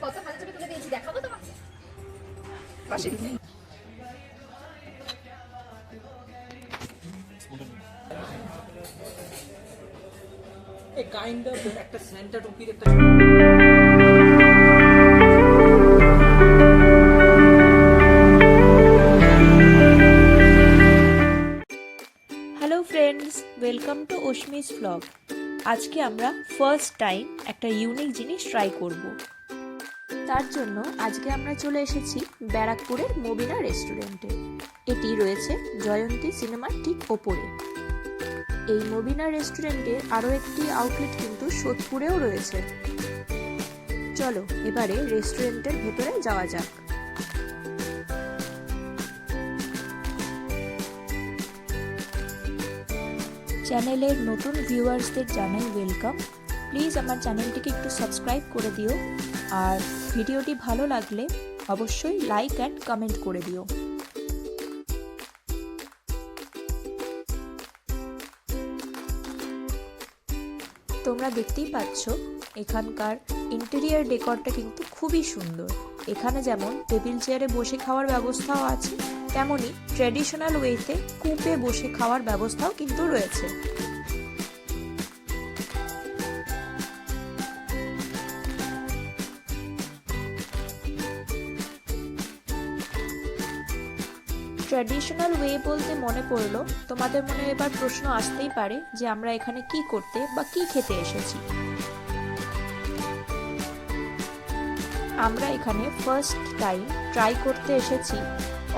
কত ভালো ছবি তুলে দিয়েছি দেখাবো তোমাকে পাশে কাইন্ড অফ একটা hello friends welcome to Ashmi's blog আজকে আমরা ফার্স্ট টাইম একটা ইউনিক জিনিস ট্রাই করব। তার জন্য আজকে আমরা চলে এসেছি ব্যারাকপুরের মবিনা রেস্টুরেন্টে এটি রয়েছে জয়ন্তী সিনেমার ঠিক ওপরে। এই মবিনা রেস্টুরেন্টে আরও একটি আউটলেট কিন্তু সোদপুরেও রয়েছে। চলো, এবারে রেস্টুরেন্টের ভেতরে যাওয়া যাক। চ্যানেলের নতুন ভিউয়ার্সদের জানাই ওয়েলকাম। প্লিজ আমার চ্যানেলটিকে একটু সাবস্ক্রাইব করে দিও। আর ভিডিওটি ভালো লাগলে অবশ্যই লাইক অ্যান্ড কমেন্ট করে দিও। তোমরা দেখতেই পাচ্ছ, এখানকার ইন্টেরিয়ার ডেকরটা কিন্তু খুবই সুন্দর। এখানে যেমন টেবিল চেয়ারে বসে খাওয়ার ব্যবস্থাও আছে তেমনই ট্র্যাডিশনাল ওয়েতে কূপে বসে খাওয়ার ব্যবস্থাও কিন্তু রয়েছে। ট্র্যাডিশনাল ওয়ে বলতে মনে পড়ল, তোমাদের মনে এবার প্রশ্ন আসতেই পারে যে আমরা এখানে কি করতে বা কি খেতে এসেছি। আমরা এখানে ফার্স্ট টাইম ট্রাই করতে এসেছি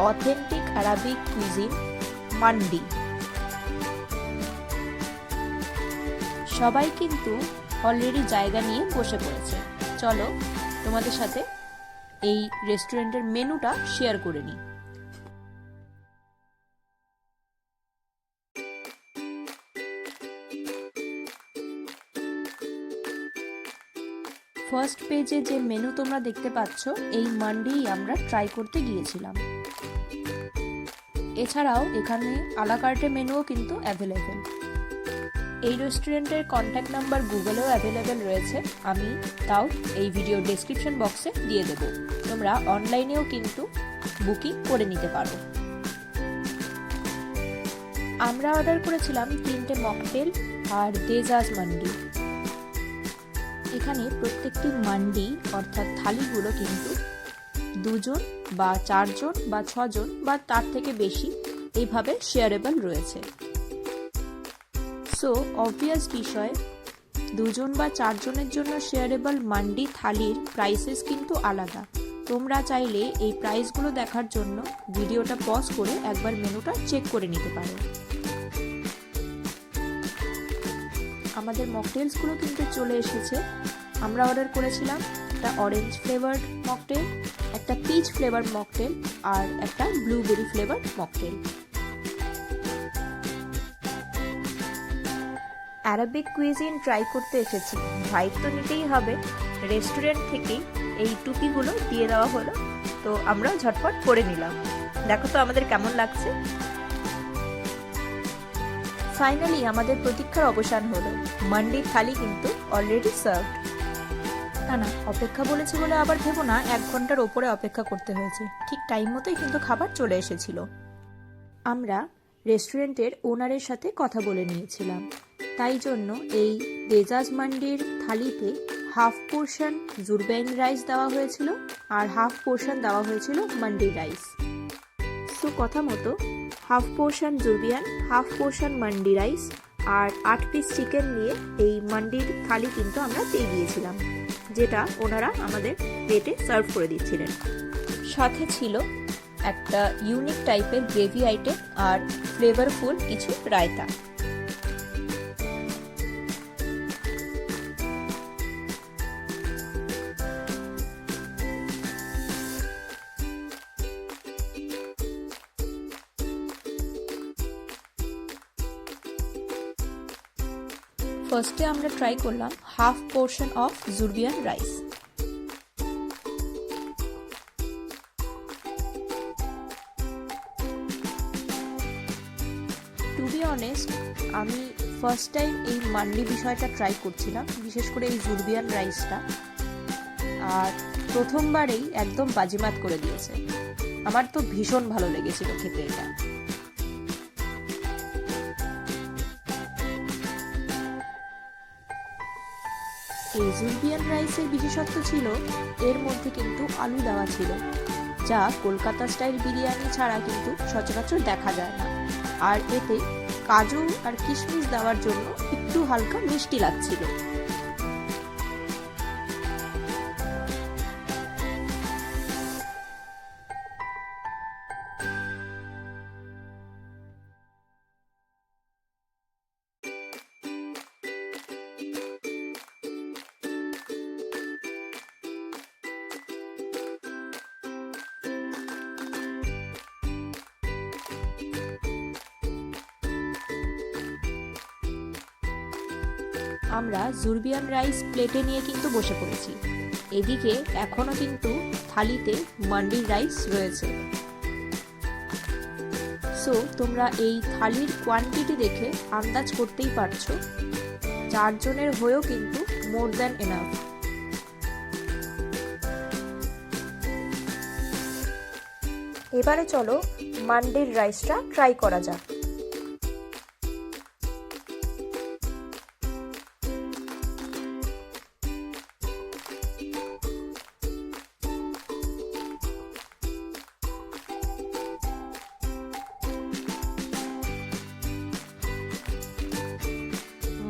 অথেন্টিক আরাবিক কুইজিন মান্ডি সবাই কিন্তু অলরেডি জায়গা নিয়ে বসে পড়েছে। চলো তোমাদের সাথে এই রেস্টুরেন্টের মেনুটা শেয়ার করে নিই। ফার্স্ট পেজে যে মেনু তোমরা দেখতে পাচ্ছ, এই মান্ডেই আমরা ট্রাই করতে গিয়েছিলাম। এছাড়াও এখানে আলাকার্টে মেনুও কিন্তু অ্যাভেলেবেল এই রেস্টুরেন্টের কন্ট্যাক্ট নাম্বার গুগলেও অ্যাভেলেবেল রয়েছে। আমি তাও এই ভিডিও ডেসক্রিপশন বক্সে দিয়ে দেবো। তোমরা অনলাইনেও কিন্তু বুকিং করে নিতে পারো। আমরা অর্ডার করেছিলাম তিনটে মকটেল আর দেজাজ মান্ডি। এখানে প্রত্যেকটি মান্ডি অর্থাৎ থালিগুলো কিন্তু দুজন বা চারজন বা ছজন বা তার থেকে বেশি এইভাবে শেয়ারেবল রয়েছে। সো অবভিয়াস বিষয়, দুজন বা চারজনের জন্য শেয়ারেবল মান্ডি থালির প্রাইসেস কিন্তু আলাদা। তোমরা চাইলে এই প্রাইসগুলো দেখার জন্য ভিডিওটা পজ করে একবার মেনুটা চেক করে নিতে পারো। আমাদের মকটেলসগুলো কিন্তু চলে এসেছে। আমরা অর্ডার করেছিলাম একটা অরেঞ্জ ফ্লেভার্ড মকটেল একটা পিচ ফ্লেভার মকটেল আর একটা blueberry flavour mocktail Arabic cuisine try করতে এসেছি। ভাইব তো নিতেই হবে। রেস্টুরেন্ট থেকেই এই টুপিগুলো দিয়ে দেওয়া হলো। তো আমরা ঝটপট করে নিলাম। দেখো তো আমাদের কেমন লাগছে। ফাইনালি আমাদের প্রতীক্ষার অবসান হলো। মান্ডি থালি কিন্তু অলরেডি সার্ভড না না। অপেক্ষা বলেছি বলে আবার ভেবো না, এক ঘণ্টার ওপরে অপেক্ষা করতে হয়েছে। ঠিক টাইম মতোই কিন্তু খাবার চলে এসেছিল। আমরা রেস্টুরেন্টের ওনারের সাথে কথা বলে নিয়েছিলাম। তাই জন্য এই দেজাজ মান্ডির থালিতে হাফ পোর্শন জুরবেন রাইস দেওয়া হয়েছিল আর হাফ পোর্শন দেওয়া হয়েছিল মান্ডি রাইস। সো কথা মতো হাফ পোর্শন জুরবিয়ান হাফ পোর্শন মান্ডি রাইস আর আট পিস চিকেন নিয়ে এই মান্ডির থালি কিন্তু আমরা পেয়ে গিয়েছিলাম। যেটা ওনারা আমাদের পেটে সার্ভ করে দিচ্ছিলেন। সাথে ছিল একটা ইউনিক টাইপের গ্রেভি আইটেম আর ফ্লেভারফুল কিছু রায়তা। ফার্স্টে আমরা ট্রাই করলাম হাফ পোর্শন অফ জুরবিয়ান রাইস টু অনেস্ট আমি ফার্স্ট টাইম এই মান্ডি বিষয়টা ট্রাই করছিলাম, বিশেষ করে এই জুরবিয়ান রাইসটা আর প্রথমবারেই একদম বাজিমাত করে দিয়েছে। আমার তো ভীষণ ভালো লেগেছিল খেতে এটা। এই জুলবিয়ান রাইসের বিশেষত্ব ছিল, এর মধ্যে কিন্তু আলু দেওয়া ছিল, যা কলকাতা স্টাইল বিরিয়ানি ছাড়া কিন্তু সচরাচর দেখা যায় না। আর এতে কাজু আর কিশমিশ দেওয়ার জন্য একটু হালকা মিষ্টি লাগছিল। আমরা জুরবিয়ান রাইস প্লেটে নিয়ে কিন্তু বসে পড়েছি। এদিকে এখনও কিন্তু থালিতে মান্ডির রাইস রয়েছে। সো তোমরা এই থালির কোয়ান্টিটি দেখে আন্দাজ করতেই পারছ। চারজনের হয়েও কিন্তু মোর দ্যান এনাফ এবারে চলো মান্ডির রাইসটা ট্রাই করা যাক।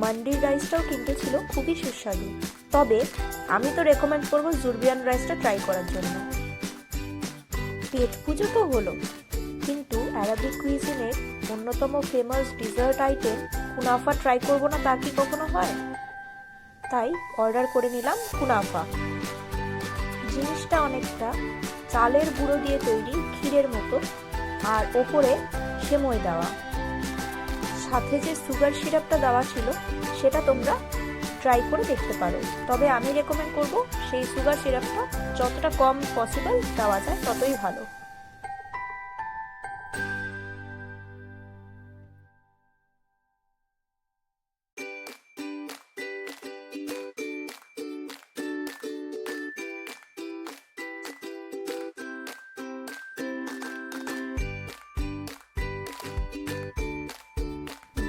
মান্ডির রাইসটাও কিন্তু ছিল খুবই সুস্বাদু। তবে আমি তো রেকমেন্ড করব জুরবিয়ান রাইসটা ট্রাই করার জন্য। পেট পুজো তো হলো, কিন্তু অ্যারাবিক কুইজিনের অন্যতম famous dessert item kunafa try করব না, তা কি কখনো হয়? তাই অর্ডার করে নিলাম কুনাফা। জিনিসটা অনেকটা চালের গুঁড়ো দিয়ে তৈরি ক্ষীরের মতো, আর ওপরে সেমই দেওয়া। সাথে যে সুগার সিরাপটা দেওয়া ছিল, সেটা তোমরা ট্রাই করে দেখতে পারো। তবে আমি রেকমেন্ড করব, সেই সুগার সিরাপটা যতটা কম পসিবল দেওয়া যায় ততই ভালো।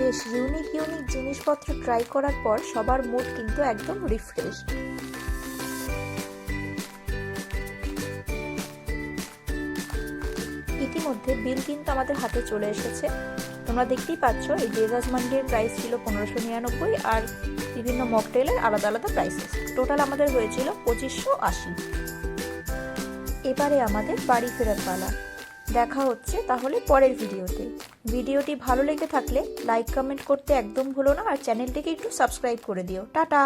বেশ ইউনিক ইউনিক জিনিসপত্র ট্রাই করার পর সবার মুড কিন্তু একদম রিফ্রেশ ইতিমধ্যে বিল কিন্তু আমাদের হাতে চলে এসেছে। তোমরা দেখতেই পাচ্ছ, এই ডেজার্ট মান্ডির প্রাইস ছিল পনেরোশো নিরানব্বই আর বিভিন্ন মকটেলের আলাদা আলাদা প্রাইসেস টোটাল আমাদের হয়েছিল পঁচিশশো আশি। এবারে আমাদের বাড়ি ফেরার পালা। দেখা হচ্ছে তাহলে পরের ভিডিওতে ভিডিওটি ভালো লেগে থাকলে লাইক, কমেন্ট করতে একদম ভুলো না আর চ্যানেলটিকে একটু সাবস্ক্রাইব করে দিও। টাটা!